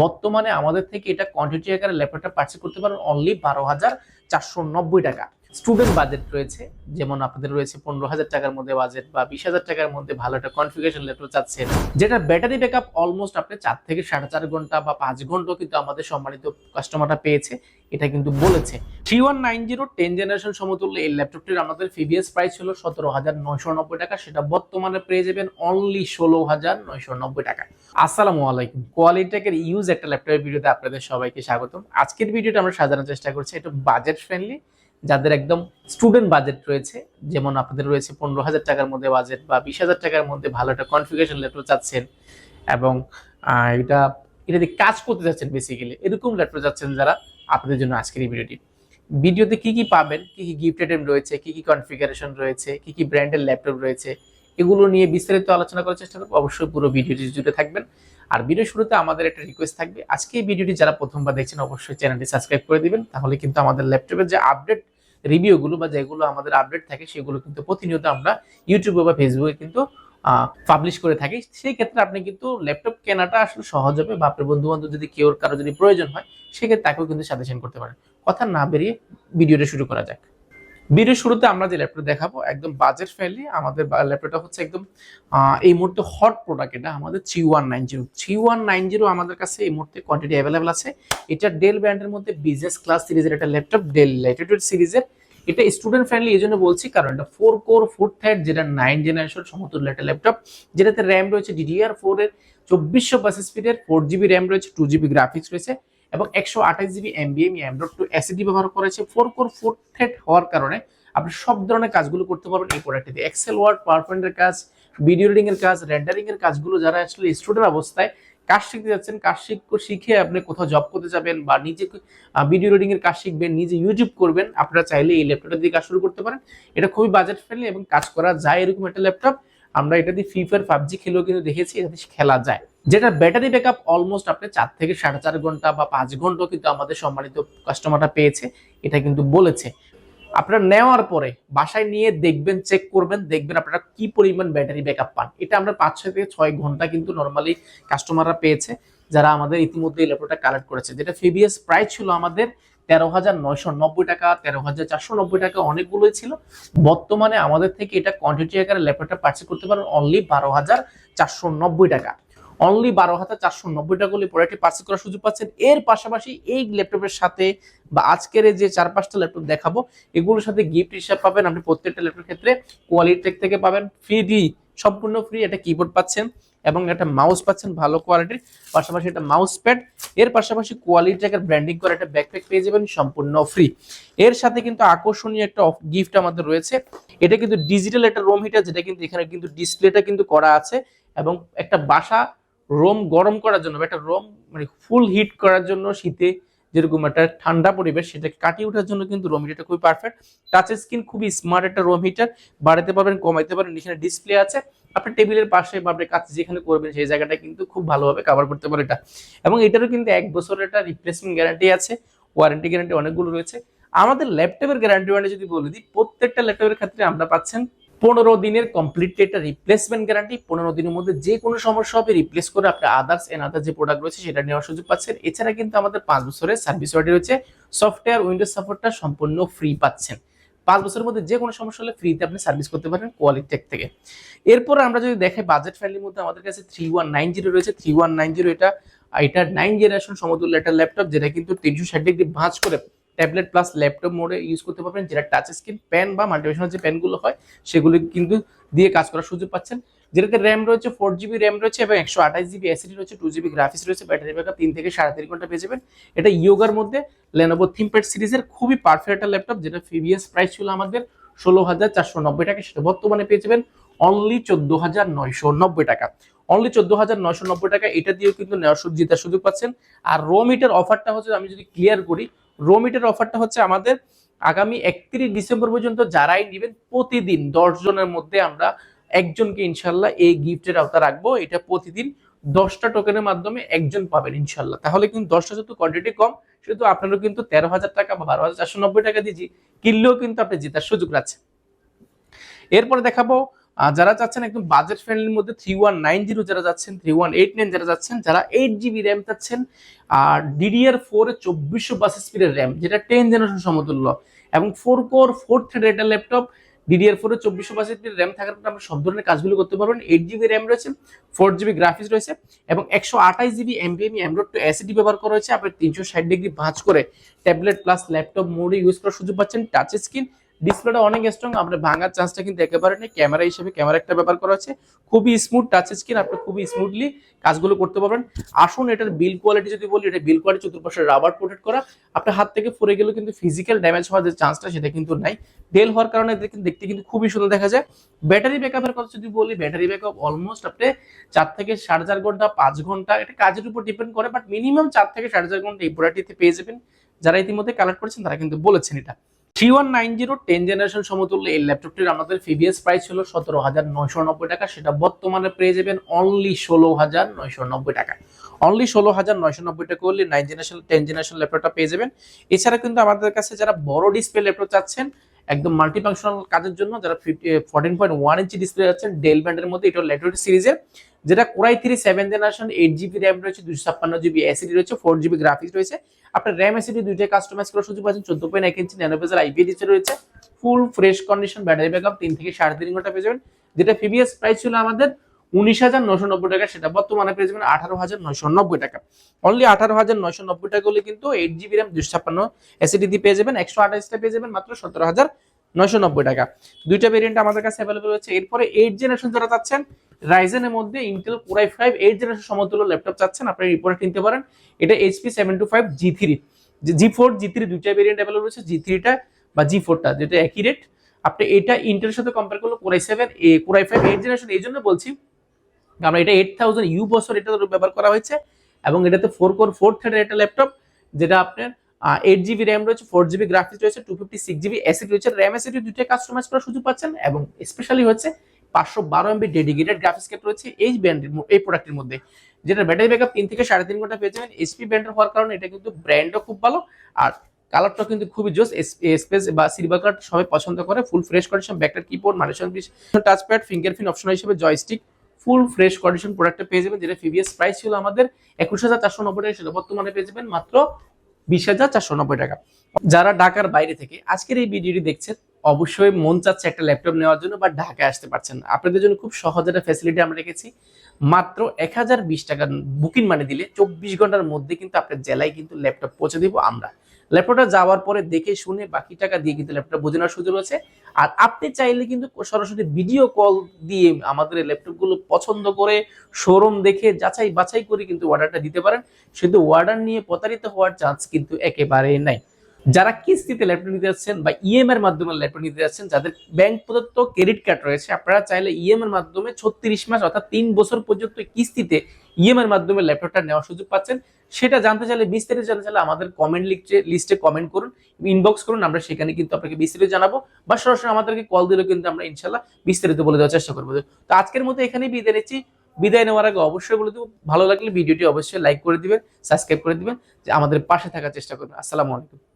বর্তমানে আমাদের থেকে এটা কোয়ান্টিটি আকারে ল্যাপটপটা পারচেজ করতে পারেন অনলি বারো হাজার চারশো নব্বই টাকা। স্টুডেন্ট বাজেট রয়েছে, যেমন আপনাদের রয়েছে পনেরো হাজার টাকার মধ্যে বাজেট বা বিশ হাজার টাকার মধ্যে ভালো একটা কনফিগারেশন ল্যাপটপ চাচ্ছেন, যেটা ব্যাটারি ব্যাকআপ অলমোস্ট আপনি চার থেকে সাড়ে চার ঘণ্টা বা পাঁচ ঘণ্টা কিন্তু আমাদের সম্মানিত কাস্টমাররা পেয়েছে, এটা কিন্তু বলেছে। Three one nine zero ten generation সমতুল্য এই ল্যাপটপটির আমাদের প্রিভিয়াস প্রাইস ছিল সতেরো হাজার নয়শো নব্বই টাকা, সেটা বর্তমানে পেয়ে যাবেন অনলি ষোলো হাজার নয়শো নব্বই টাকা। আসসালামু আলাইকুম, কোয়ালিটেকের ইউজ একটা ল্যাপটপের ভিডিওতে আপনাদের সবাইকে স্বাগতম। আজকের ভিডিওটা আমরা সাজানোর চেষ্টা করছি, একটু বাজেট ফ্রেন্ডলি যাদের একদম স্টুডেন্ট বাজেট রয়েছে, যেমন আপনাদের রয়েছে পনেরো হাজার টাকার মধ্যে বাজেট বা বিশ হাজার টাকার মধ্যে ভালো একটা কনফিগারেশন ল্যাপটপ চাচ্ছেন এবং এটা এটা দিয়ে কাজ করতে যাচ্ছেন বেসিক্যালি এরকম ল্যাপটপ চাচ্ছেন যারা আপনাদের জন্য আজকের এই ভিডিওটি ভিডিওতে কি কি পাবেন, কি কি গিফট আইটেম রয়েছে, কি কি কনফিগারেশন রয়েছে, কি কি ব্র্যান্ডের ল্যাপটপ রয়েছে, এগুলো নিয়ে বিস্তারিত আলোচনা করার চেষ্টা করব। অবশ্যই পুরো ভিডিওটি জুড়ে থাকবেন। আর ভিডিও শুরুতে আমাদের একটা রিকোয়েস্ট থাকবে। আজকে এই ভিডিওটি যারা প্রথমবার দেখছেন, অবশ্যই চ্যানেলটি সাবস্ক্রাইব করে দিবেন। তাহলে কিন্তু আমাদের ল্যাপটপের যে আপডেট রিভিউগুলো বা যেগুলো আমাদের আপডেট থাকে, সেগুলো কিন্তু প্রতিনিয়ত আমরা ইউটিউবে বা ফেসবুকে কিন্তু পাবলিশ করে থাকি। সেই ক্ষেত্রে আপনি কিন্তু ল্যাপটপ কেনাটা আসলে সহজ হবে বা আপনার বন্ধু বান্ধব যদি কেউ, কারও যদি প্রয়োজন হয়, সেক্ষেত্রে তাকেও কিন্তু সাজেশন করতে পারেন। কথা না বেরিয়ে ভিডিওটা শুরু করা যাক। ভিডিও শুরুতে আমরা যে ল্যাপটপ দেখাবো, একদম বাজেট ফ্রেন্ডলি আমাদের ল্যাপটপটা হচ্ছে একদম এই মুহূর্তে হট প্রোডাক্ট এটা, আমাদের three one nine zero three one nine zero আমাদের কাছে এই মুহূর্তে কোয়ান্টিটি অ্যাভেলেবেল আছে। এটা ডেল ব্র্যান্ডের মধ্যে বিজনেস ক্লাস সিরিজের একটা ল্যাপটপ ডেল ল্যাটিটিউড সিরিজের। এটা স্টুডেন্ট ফ্রেন্ডলি এই জন্য বলছি, কারণ এটা ফোর কোর ফোর থ্রেড যেটা নাইন জেনারেশন সমতুল্য একটা ল্যাপটপ। যেটাতে র্যাম রয়েছে ডিডিআর ফোর এর, চব্বিশশো বাস স্পিডের ফোর জিবি র্যাম রয়েছে টু জিবি গ্রাফিক্স রয়েছে। এবং একশো আঠাশ GB MBM M dot two SSD ব্যবহার করেছে ফোর কোর ফোর থ্রেড হওয়ার কারণে আপনি সব ধরনের কাজগুলো করতে পারবেন এই প্রোডাক্টটিতে এক্সেল ওয়ার্ড পাওয়ার কাজ ভিডিও রিডিং এর কাজ রেন্ডারিং এর কাজগুলো যারা আসলে স্টুডেন্ট অবস্থায় কাজ শিখতে যাচ্ছেন, কাজ শিখ- শিখে আপনি কোথাও জব করতে যাবেন বা নিজে ভিডিও রিডিং এর কাজ শিখবেন, নিজে ইউটিউব করবেন, আপনারা চাইলে এই ল্যাপটপটা দিয়ে কাজ শুরু করতে পারেন। এটা খুবই বাজেট ফ্রেন্ডলি এবং কাজ করা যায় এরকম একটা ল্যাপটপ আমরা এটা দিয়ে ফ্রি ফায়ার পাবজি খেলেও কিন্তু দেখেছি, এটা খেলা যায়। যেটা ব্যাটারি ব্যাকআপ অলমোস্ট আপনি চার থেকে সাড়ে চার ঘণ্টা বা পাঁচ ঘন্টাও কিন্তু আমাদের সম্মানিত কাস্টমারটা পেয়েছে, এটা কিন্তু বলেছে। আপনারা নেওয়ার পরে বাসায় নিয়ে দেখবেন চেক করবেন, দেখবেন আপনারা কি পরিমাণ ব্যাটারি ব্যাকআপ পান। এটা আমরা পাঁচ ছয় থেকে ছয় ঘণ্টা কিন্তু নর্মালি কাস্টমাররা পেয়েছে, যারা আমাদের ইতিমধ্যে এই ল্যাপটপটা কালেক্ট করেছে। যেটা ফিবিএস প্রাইস ছিল আমাদের তেরো হাজার নয়শো নব্বই টাকা, তেরো হাজার চারশো নব্বই টাকা অনেকগুলোই ছিল। বর্তমানে আমাদের থেকে এটা কোয়ান্টিটি আকারে ল্যাপটপটা পারচেজ করতে পারেন অনলি বারো হাজার চারশো নব্বই টাকা। অনলি বারো হাজার চারশো নব্বই টাকা হলে প্রোডাক্টটি পারচেজ করার সুযোগ পাচ্ছেন। এর পাশাপাশি এই ল্যাপটপের সাথে বা আজকের যে চার পাঁচটা ল্যাপটপ দেখাবো, এগুলোর সাথে গিফট হিসাব পাবেন। আপনি প্রত্যেকটা ল্যাপটপের ক্ষেত্রে কোয়ালিটেক থেকে পাবেন। ফ্রি সম্পূর্ণ ফ্রি একটা কিবোর্ড পাচ্ছেন এবং একটা মাউস পাচ্ছেন, ভালো কোয়ালিটির পাশাপাশি একটা মাউস প্যাড এর পাশাপাশি কোয়ালিটি কোয়ালিটেকের ব্র্যান্ডিং করা একটা ব্যাকপ্যাক পেয়ে যাবেন, সম্পূর্ণ ফ্রি এর সাথে কিন্তু আকর্ষণীয় একটা গিফট আমাদের রয়েছে। এটা কিন্তু ডিজিটাল একটা রোম হিটার যেটা কিন্তু এখানে কিন্তু ডিসপ্লেটা কিন্তু করা আছে এবং একটা বাসা রোম গরম করার জন্য একটা রোম মানে ফুল হিট করার জন্য শীতে যেরকম একটা ঠান্ডা পরিবেশ সেটা কাটিয়ে ওঠার জন্য কিন্তু রোম হিটারটা খুবই পারফেক্ট টাচ স্ক্রিন খুবই স্মার্ট একটা রোম হিটার বাড়াতে পারবেন, কমাইতে পারবেন এখানে ডিসপ্লে আছে। আপনি টেবিলের পাশে বা আপনি কাছে যেখানে করবেন সেই জায়গাটা কিন্তু খুব ভালোভাবে কভার করতে পারে এটা। এবং এটারও কিন্তু এক বছরের একটা রিপ্লেসমেন্ট গ্যারান্টি আছে ওয়ারেন্টি গ্যারান্টি অনেকগুলো রয়েছে। আমাদের ল্যাপটপের গ্যারান্টি ওয়ারেন্টি যদি বলে দিই, প্রত্যেকটা ল্যাপটপের ক্ষেত্রে আমরা পাচ্ছেন পনেরো দিনের কমপ্লিটলি একটা রিপ্লেসমেন্ট গ্যারান্টি পনেরো দিনের মধ্যে যে কোনো সমস্যা হবে রিপ্লেস করে আপনি আদার্স এন আদার যে প্রোডাক্ট রয়েছে সেটা নেওয়ার সুযোগ পাচ্ছেন। এছাড়া কিন্তু আমাদের পাঁচ বছরের সার্ভিস ওয়ারেন্টি রয়েছে। সফটওয়্যার উইন্ডোজ সাপোর্টটা সম্পূর্ণ ফ্রি পাচ্ছেন। পাঁচ বছরের মধ্যে যে কোনো সমস্যা হলে ফ্রিতে আপনি সার্ভিস করতে পারেন কোয়ালিটেক থেকে। এরপর আমরা যদি দেখে বাজেট ফ্রেন্ডলির মধ্যে আমাদের কাছে থ্রি ওয়ান নাইন জিরো রয়েছে। থ্রি ওয়ান নাইন জিরো এটা এটা নাইন জেনারেশন সমতুল্য একটা ল্যাপটপ যেটা কিন্তু তিনশো ষাট ডিগ্রি ভাঁজ করে ট্যাবলেট প্লাস ল্যাপটপ মোডে ইউজ করতে পারবেন, যেটা টাচ স্ক্রিন পেন বা মাল্টিভিশনাল যে পেনগুলো হয়, সেগুলো কিন্তু দিয়ে কাজ করার সুযোগ পাচ্ছেন। যেটাতে র্যাম রয়েছে ফোর জিবি র্যাম রয়েছে এবং একশো আঠাশ জিবি এসিডি রয়েছে টু জিবি গ্রাফিক্স রয়েছে ব্যাটারি ব্যাকআপ তিন থেকে সাড়ে তিন ঘণ্টা পেয়ে যাবেন। এটা ইয়োগার মধ্যে লেনোভো থিমপ্যাড সিরিজের খুবই পারফেক্ট একটা ল্যাপটপ যেটা প্রিভিয়াস প্রাইস ছিল আমাদের ষোলো হাজার চারশো নব্বই টাকা, সেটা বর্তমানে পেয়ে যাবেন অনলি চোদ্দ হাজার নয়শো নব্বই টাকা। অনলি চোদ্দ হাজার নয়শো নব্বই টাকা, এটা দিয়েও কিন্তু নেওয়ার সুযোগ, জেতার সুযোগ পাচ্ছেন। আর রো মিটার অফারটা হচ্ছে, আমি যদি ক্লিয়ার করি রো মিটার অফারটা হচ্ছে আমাদের আগামী একত্রিশ ডিসেম্বর পর্যন্ত যারাই নেবেন, প্রতিদিন দশ জনের মধ্যে আমরা একজনকে ইনশাল্লাহ এই গিফটের আওতা রাখব। এটা প্রতিদিন দশটা টোকেনের মাধ্যমে একজন পাবেন ইনশাল্লাহ। তাহলে কিন্তু দশটা যেহেতু কোয়ান্টিটি কম, সেহেতু আপনারও কিন্তু তেরো হাজার টাকা বা বারো হাজার চারশো নব্বই টাকা দিয়েছি কিনলেও কিন্তু আপনি জেতার সুযোগ আছে এরপরে দেখাবো যারা চাচ্ছেন একদম বাজেট ফ্রেন্ডলির মধ্যে থ্রি ওয়ান নাইন জিরো যারা যাচ্ছেন থ্রি ওয়ান এইট নাইন যারা যাচ্ছেন, যারা এইট জিবি র্যাম চাচ্ছেন, আর ডিডিআর ফোরে চব্বিশশো বাস স্পিডের র্যাম যেটা টেন জেনারেশন সমতুল্য। এবং ফোর কোর ফোর থ্রেড একটা ল্যাপটপ ডিডিআর ফোর চব্বিশশো বাস স্পিডের র্যাম থাকার পর আমরা সব ধরনের কাজগুলো করতে পারবেন। এইট জিবি র্যাম রয়েছে ফোর জিবি গ্রাফিক্স রয়েছে, এবং একশো আঠাশ জিবি এমবিএমি এমডট টু অ্যাসিডি ব্যবহার করা হয়েছে। আপনি তিনশো ষাট ডিগ্রি ভাঁজ করে ট্যাবলেট প্লাস ল্যাপটপ মোডে ইউজ করার সুযোগ পাচ্ছেন। টাচ স্ক্রিন ডিসপ্লেটা অনেক স্ট্রং আপনার ভাঙার চান্সটা কিন্তু একেবারে নেই। ক্যামেরা হিসেবে ক্যামেরা একটা ব্যবহার করা হচ্ছে। খুবই স্মুথ টাচ স্ক্রিন আপনি খুবই স্মুথলি কাজগুলো করতে পারবেন। আসুন, এটার বিল কোয়ালিটি যদি বলি, এটা বিল কোয়ালিটি চতুর্পাশে রাবার প্রোটেক্ট করা। আপনার হাত থেকে পড়ে গেলেও কিন্তু ফিজিক্যাল ড্যামেজ হওয়ার যে চান্সটা সেটা কিন্তু নাই। ডেল হওয়ার কারণে দেখতে কিন্তু খুবই সুন্দর দেখা যায়। ব্যাটারি ব্যাকআপের কথা যদি বলি ব্যাটারি ব্যাকআপ অলমোস্ট আপনি চার থেকে সাড়ে চার ঘণ্টা, পাঁচ ঘণ্টা, এটা কাজের উপর ডিপেন্ড করে বাট মিনিমাম চার থেকে সাড়ে চার ঘণ্টা এই প্রোডাক্টটিতে পেয়ে যাবেন। যারা ইতিমধ্যে কালেক্ট করেছেন, তারা কিন্তু বলেছেন এটা। Three one nine zero ten generation সমতুল্য এই ল্যাপটপটির আমাদের প্রিভিয়াস প্রাইস ছিল সতেরো হাজার নয়শো নব্বই টাকা। সেটা বর্তমানে পেয়ে যাবেন অনলি ষোলো হাজার নয়শো নব্বই টাকা। অনলি ষোলো হাজার নয়শো নব্বই টাকা করলে নাইন জেনারেশন টেন জেনারেশন ল্যাপটপটা পেয়ে যাবেন। এছাড়া কিন্তু আমাদের কাছে যারা বড় ডিসপ্লে ল্যাপটপ চাচ্ছেন একদম মাল্টিফাংশনাল কাজের জন্য যারা fourteen point one inch display যাচ্ছেন ডেল ব্যান্ডের মধ্যে এটা ল্যাপটপ সিরিজে যেটা Core i three seven generation eight GB RAM রয়েছে, দুশো ছাপ্পান্ন জিবি এসিডি রয়েছে ফোর জিবি গ্রাফিক্স রয়েছে। আপনার র্যাম এসিডি দুইটা কাস্টমাইজ করার সুযোগ পাচ্ছেন, চোদ্দ পয়েন্ট এক ইঞ্চি ন্যানো পেজার আইপি ডিসপ্লে রয়েছে। Full fresh condition battery backup তিন থেকে সাড়ে তিন ঘণ্টা পেয়ে যাবেন। যেটা প্রিভিয়াস প্রাইস ছিল আমাদের উনিশ হাজার নশো নব্বই টাকা, সেটা বর্তমানে পেয়ে যাবেন আঠারো হাজার নয়শো নব্বই টাকা। অনলি আঠারো হাজার নয়শো নব্বই টাকা হলে কিন্তু এইট জিবি র্যাম দুশো ছাপ্পান্ন এসিডি পেয়ে যাবেন, একশো আঠাশটা পেয়ে যাবেন, মাত্র সতেরো হাজার নয়শো নব্বই টাকা। দুইটা ভেরিয়েন্ট আমাদের কাছে অ্যাভেলেবল হচ্ছে এরপরে এইট জেনারেশন যারা চাচ্ছেন রাইজেনের মধ্যে Intel Core i five eight generation সমতুল্য ল্যাপটপ চাচ্ছেন আপনারা রিপোর্ট কিনতে পারেন। এটা HP seven two five G three G four G three দুইটা ভেরিয়েন্ট অ্যাভেলেবল রয়েছে জি থ্রিটা বা জি ফোরটা যেটা একই রেট আপনি এটা ইন্টেলের সাথে কম্পেয়ার করলে Core i seven Core i five eight generation এই জন্য বলছি আমরা এটা এইট থাউজেন্ড ইউ বছর এটা ব্যবহার করা হয়েছে, এবং এটাতে ফোর কোর ফোর থ্রেডের একটা ল্যাপটপ যেটা আপনার এইট জিবি র্যাম রয়েছে ফোর জিবি গ্রাফিক্স রয়েছে two fifty six GB SSD রয়েছে র্যাম অ্যাসিড দুইটাই কাস্টমাইজ করার সুযোগ পাচ্ছেন, এবং স্পেশালি হচ্ছে পাঁচশো বারো এমবি ডেডিকেটেড গ্রাফিক্স কার্ড রয়েছে এই ব্র্যান্ডের এই প্রোডাক্টের মধ্যে যেটা ব্যাটারি ব্যাকআপ তিন থেকে সাড়ে তিন ঘণ্টা পেয়ে যাবেন। এসপি ব্র্যান্ডের হওয়ার কারণে এটা কিন্তু ব্র্যান্ডও খুব ভালো, আর কালারটা কিন্তু খুবই জোস স্পেস বা সিলভার কালার সবাই পছন্দ করে ফুল ফ্রেশ কন্ডিশন ব্যাকটার কিবোর্ড মানুষের টাচ প্যাড ফিঙ্গারপ্রিন্ট অপশন হিসেবে জয়স্টিক ফুল ফ্রেশ কন্ডিশন প্রোডাক্টটা পেয়ে যাবেন, যেটা প্রিভিয়াস প্রাইস ছিল আমাদের একুশ হাজার চারশো নব্বই টাকা, সেটা বর্তমানে পেয়ে যাবেন মাত্র বিশ হাজার চারশো নব্বই টাকা। যারা ঢাকার বাইরে থেকে আজকের এই ভিডিওটি দেখছেন, অবশ্যই মন চাচ্ছে একটা ল্যাপটপ নেওয়ার জন্য, বা ঢাকায় আসতে পারছেন আপনাদের জন্য খুব সহজ একটা ফ্যাসিলিটি আমরা রেখেছি। মাত্র এক হাজার বিশ টাকা বুকিং মানে দিলে চব্বিশ ঘণ্টার মধ্যে কিন্তু আপনার জেলায় কিন্তু ল্যাপটপ পৌঁছে দিব আমরা। ল্যাপটপটা যাওয়ার পরে দেখে শুনে বাকি টাকা দিয়ে কিন্তু ল্যাপটপ বোঝানোর সুযোগ আছে আর আপনি চাইলে কিন্তু সরাসরি ভিডিও কল দিয়ে আমাদের ল্যাপটপগুলো পছন্দ করে শোরুম দেখে যাচাই বাছাই করে কিন্তু অর্ডারটা দিতে পারেন। শুধু অর্ডার নিয়ে প্রতারিত হওয়ার চান্স কিন্তু একেবারে নাই। যারা কিস্তিতে ল্যাপটপ নিতে যাচ্ছেন বা ইএম এর মাধ্যমে ল্যাপটপ নিতে যাচ্ছেন, যাদের ব্যাংক প্রদত্ত ক্রেডিট কার্ড রয়েছে, আপনারা চাইলে ইএম এর মাধ্যমে ছত্রিশ মাস অর্থাৎ তিন বছর পর্যন্ত কিস্তিতে ইএম এর মাধ্যমে ল্যাপটপটা নেওয়ার সুযোগ পাচ্ছেন। সেটা জানতে চাইলে, বিস্তারিত জানতে চাইলে আমাদের কমেন্ট লিস্টে লিস্টে কমেন্ট করুন ইনবক্স করুন, আমরা সেখানে কিন্তু আপনাকে বিস্তারিত জানাব বা সরাসরি আমাদেরকে কল দিলেও কিন্তু আমরা ইনশাল্লাহ বিস্তারিত বলে দেওয়ার চেষ্টা করব। তো আজকের মতো এখানেই বিদায় নিচ্ছি। বিদায় নেওয়ার আগে অবশ্যই বলে দেবো, ভালো লাগলে ভিডিওটি অবশ্যই লাইক করে দিবেন সাবস্ক্রাইব করে দিবেন, যে আমাদের পাশে থাকার চেষ্টা করবেন। আসসালামু আলাইকুম।